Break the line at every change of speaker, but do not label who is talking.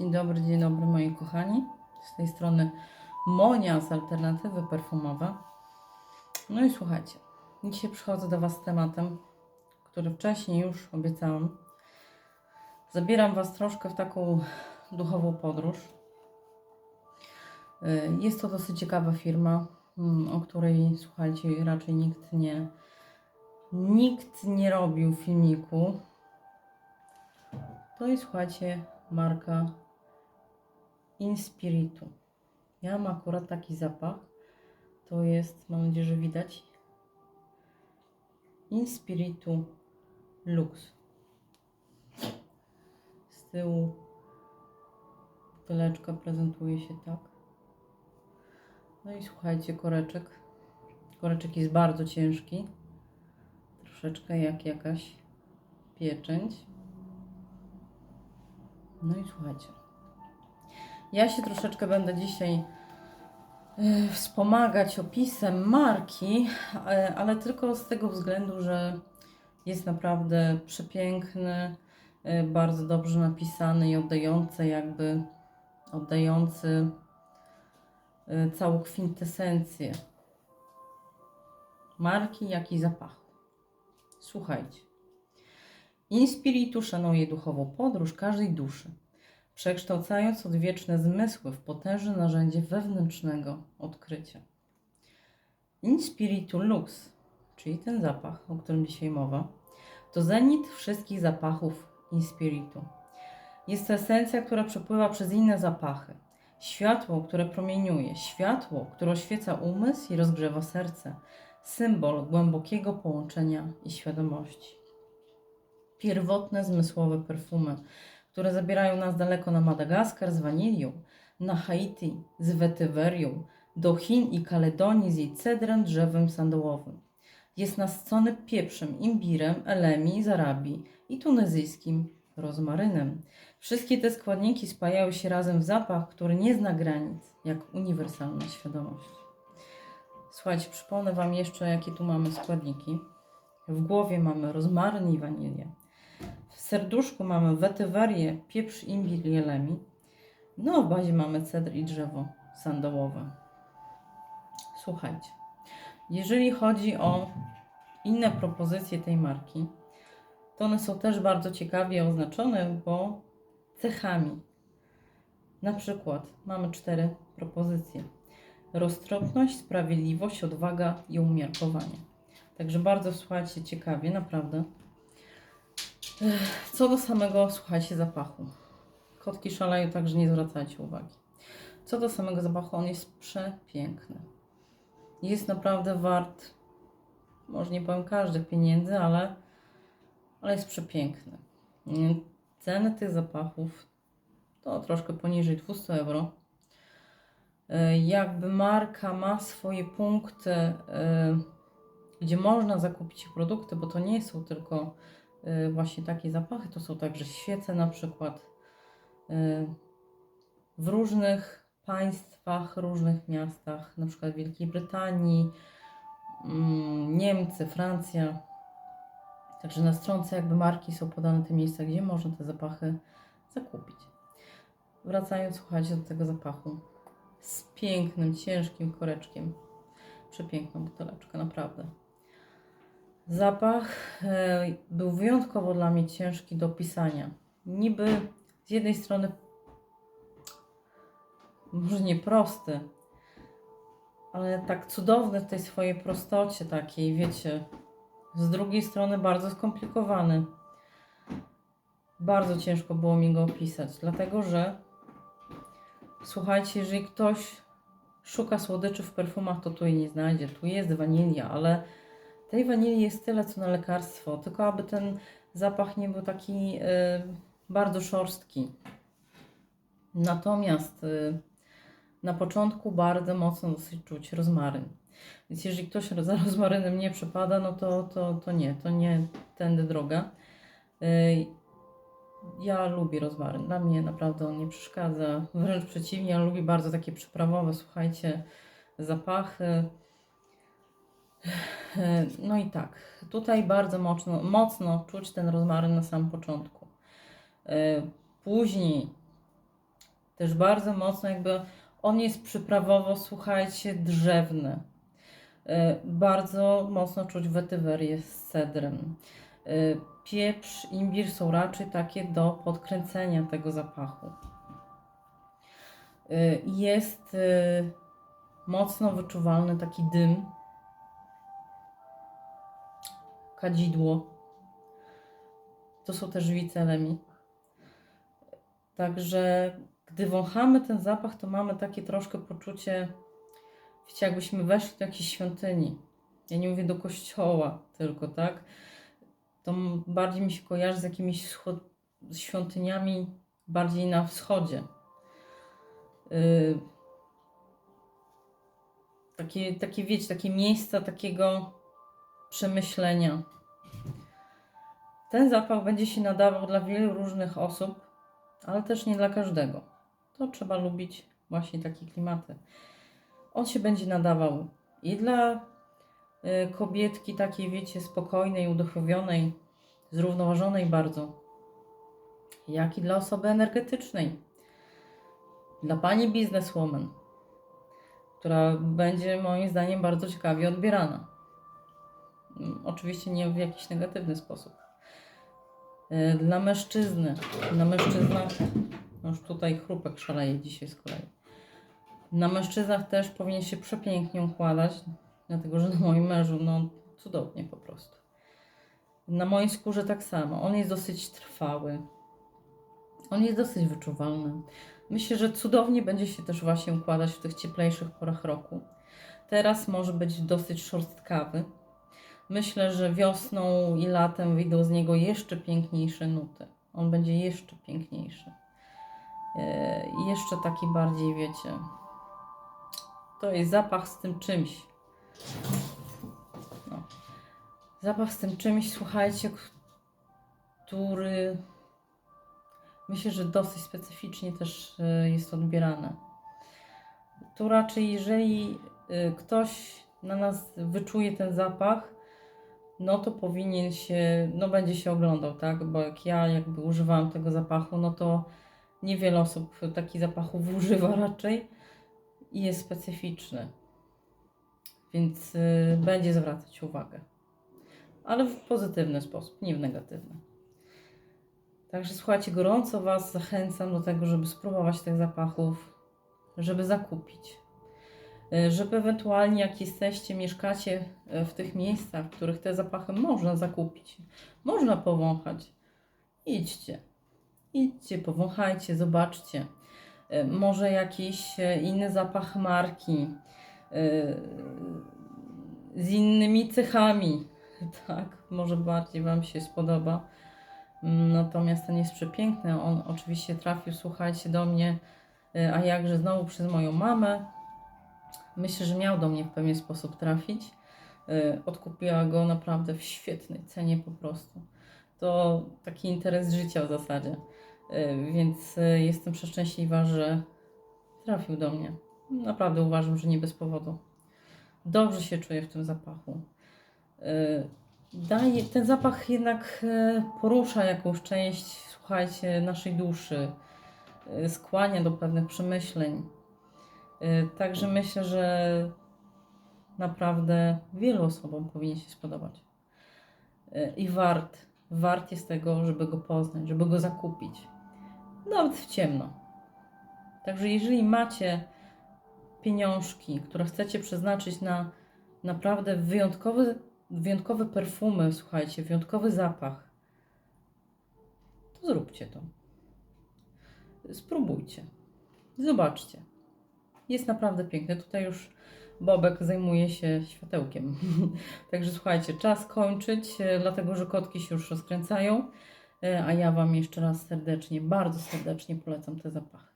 Dzień dobry, dzień dobry moi kochani. Z tej strony Monia z Alternatywy Perfumowe. No i słuchajcie, dzisiaj przychodzę do Was z tematem, który wcześniej już obiecałam. Zabieram Was troszkę w taką duchową podróż. Y, Jest to dosyć ciekawa firma, mm, o której słuchajcie, raczej nikt nie, nikt nie robił filmiku. To jest, słuchajcie, marka Inspiritu. Ja mam akurat taki zapach. To jest, mam nadzieję, że widać. Inspiritu Lux. Z tyłu buteleczka prezentuje się tak. No i słuchajcie, koreczek. Koreczek jest bardzo ciężki. Troszeczkę jak jakaś pieczęć. No i słuchajcie. Ja się troszeczkę będę dzisiaj e, wspomagać opisem marki, e, ale tylko z tego względu, że jest naprawdę przepiękny, e, bardzo dobrze napisany i oddający jakby oddający całą kwintesencję marki, jak i zapachu. Słuchajcie. Inspiritu szanuje duchową podróż każdej duszy, przekształcając odwieczne zmysły w potężne narzędzie wewnętrznego odkrycia. Inspiritu Lux, czyli ten zapach, o którym dzisiaj mowa, to zenit wszystkich zapachów Inspiritu. Jest to esencja, która przepływa przez inne zapachy. Światło, które promieniuje, światło, które oświeca umysł i rozgrzewa serce. Symbol głębokiego połączenia i świadomości pierwotne zmysłowe perfumy, które zabierają nas daleko na Madagaskar z wanilią, na Haiti z wetywerią, do Chin i Kaledonii z jej cedrem drzewem sandołowym. Jest nasycony pieprzem, imbirem, elemi z Arabii i tunezyjskim rozmarynem. Wszystkie te składniki spajają się razem w zapach, który nie zna granic, jak uniwersalna świadomość. Słuchajcie, przypomnę Wam jeszcze, jakie tu mamy składniki. W głowie mamy rozmaryn i wanilię. W serduszku mamy wetywerię, pieprz, imbir i elemi. No, w bazie mamy cedr i drzewo sandałowe. Słuchajcie, jeżeli chodzi o inne propozycje tej marki, to one są też bardzo ciekawie oznaczone, bo cechami. Na przykład mamy cztery propozycje. Roztropność, sprawiedliwość, odwaga i umiarkowanie. Także bardzo słuchajcie ciekawie, naprawdę. Co do samego, słuchajcie, zapachu. Kotki szaleją, także nie zwracajcie uwagi. Co do samego zapachu, on jest przepiękny. Jest naprawdę wart, może nie powiem każdych pieniędzy, ale, ale jest przepiękny. Ceny tych zapachów to troszkę poniżej 200 euro. Jakby marka ma swoje punkty, gdzie można zakupić produkty, bo to nie są tylko właśnie takie zapachy, to są także świece na przykład y, w różnych państwach, różnych miastach, na przykład Wielkiej Brytanii, mm, Niemcy, Francja. Także na stronce jakby marki są podane te miejsca, gdzie można te zapachy zakupić. Wracając, słuchajcie, do tego zapachu z pięknym, ciężkim koreczkiem. Przepiękna buteleczka, naprawdę. Zapach e, był wyjątkowo dla mnie ciężki do opisania. Niby z jednej strony może nie prosty, ale tak cudowny w tej swojej prostocie takiej, wiecie. Z drugiej strony bardzo skomplikowany. Bardzo ciężko było mi go opisać, dlatego że słuchajcie, jeżeli ktoś szuka słodyczy w perfumach, to tu jej nie znajdzie. Tu jest wanilia, ale tej wanilii jest tyle, co na lekarstwo, tylko aby ten zapach nie był taki y, bardzo szorstki. Natomiast y, na początku bardzo mocno dosyć czuć rozmaryn. Więc jeżeli ktoś za rozmarynem nie przypada, no to, to, to nie, to nie tędy droga. Y, ja lubię rozmaryn. Dla mnie naprawdę on nie przeszkadza. Wręcz przeciwnie, ja lubię bardzo takie przyprawowe, słuchajcie, zapachy. No i tak, tutaj bardzo mocno, mocno czuć ten rozmaryn na samym początku. E, Później Też bardzo mocno jakby on jest przyprawowo, słuchajcie, drzewny. E, Bardzo mocno czuć wetywerię z cedrem. E, Pieprz, imbir są raczej takie do podkręcenia tego zapachu. Jest mocno wyczuwalny taki dym, kadzidło. To są też wicelemi. Także gdy wąchamy ten zapach, to mamy takie troszkę poczucie, wiecie, jakbyśmy weszli do jakiejś świątyni. Ja nie mówię do kościoła tylko, tak? To bardziej mi się kojarzy z jakimiś świątyniami bardziej na wschodzie. Yy, takie, takie, wiecie, takie miejsca takiego przemyślenia. Ten zapach będzie się nadawał dla wielu różnych osób, ale też nie dla każdego. To trzeba lubić właśnie takie klimaty. On się będzie nadawał i dla y, kobietki takiej, wiecie, spokojnej, uduchowionej, zrównoważonej bardzo, jak i dla osoby energetycznej, dla pani bizneswoman, która będzie moim zdaniem bardzo ciekawie odbierana. Oczywiście nie w jakiś negatywny sposób. Y, Dla mężczyzny, na mężczyznach, no już tutaj chrupek szaleje dzisiaj z kolei. Na mężczyznach też powinien się przepięknie układać, dlatego że na moim mężu, no cudownie po prostu. Na mojej skórze tak samo. On jest dosyć trwały. On jest dosyć wyczuwalny. Myślę, że cudownie będzie się też właśnie układać w tych cieplejszych porach roku. Teraz może być dosyć szorstkawy. Myślę, że wiosną i latem wyjdą z niego jeszcze piękniejsze nuty. On będzie jeszcze piękniejszy. Yy, jeszcze taki bardziej, wiecie, to jest zapach z tym czymś. No. Zapach z tym czymś, słuchajcie, który myślę, że dosyć specyficznie też y, jest odbierany. Tu raczej, jeżeli y, ktoś na nas wyczuje ten zapach, no to powinien się, no będzie się oglądał, tak? Bo jak ja jakby używałam tego zapachu, no to niewiele osób takich zapachów używa raczej i jest specyficzny. Więc y, będzie zwracać uwagę. Ale w pozytywny sposób, nie w negatywny. Także słuchajcie, gorąco Was zachęcam do tego, żeby spróbować tych zapachów, żeby zakupić. Y, Żeby ewentualnie, jak jesteście, mieszkacie y, w tych miejscach, w których te zapachy można zakupić, można powąchać, idźcie. Idźcie, powąchajcie, zobaczcie. Y, Może jakiś inny zapach marki z innymi cechami. Tak, może bardziej Wam się spodoba. Natomiast ten jest przepiękny. On oczywiście trafił, słuchajcie, do mnie, a jakże znowu przez moją mamę. Myślę, że miał do mnie w pewien sposób trafić. Y, Odkupiła go naprawdę w świetnej cenie po prostu. To taki interes życia w zasadzie. Y, Więc y, jestem przeszczęśliwa, że trafił do mnie. Naprawdę uważam, że nie bez powodu. Dobrze się czuję w tym zapachu. Daje, ten zapach jednak porusza jakąś część, słuchajcie, naszej duszy. Skłania do pewnych przemyśleń. Y, Także myślę, że naprawdę wielu osobom powinien się spodobać. Y, I wart, wart jest tego, żeby go poznać, żeby go zakupić. Nawet w ciemno. Także jeżeli macie pieniążki, które chcecie przeznaczyć na naprawdę wyjątkowe, wyjątkowe perfumy, słuchajcie, wyjątkowy zapach, to zróbcie to. Spróbujcie. Zobaczcie. Jest naprawdę piękne. Tutaj już Bobek zajmuje się światełkiem. Także słuchajcie, czas kończyć, e, dlatego że kotki się już rozkręcają. E, A ja Wam jeszcze raz serdecznie, bardzo serdecznie polecam te zapachy.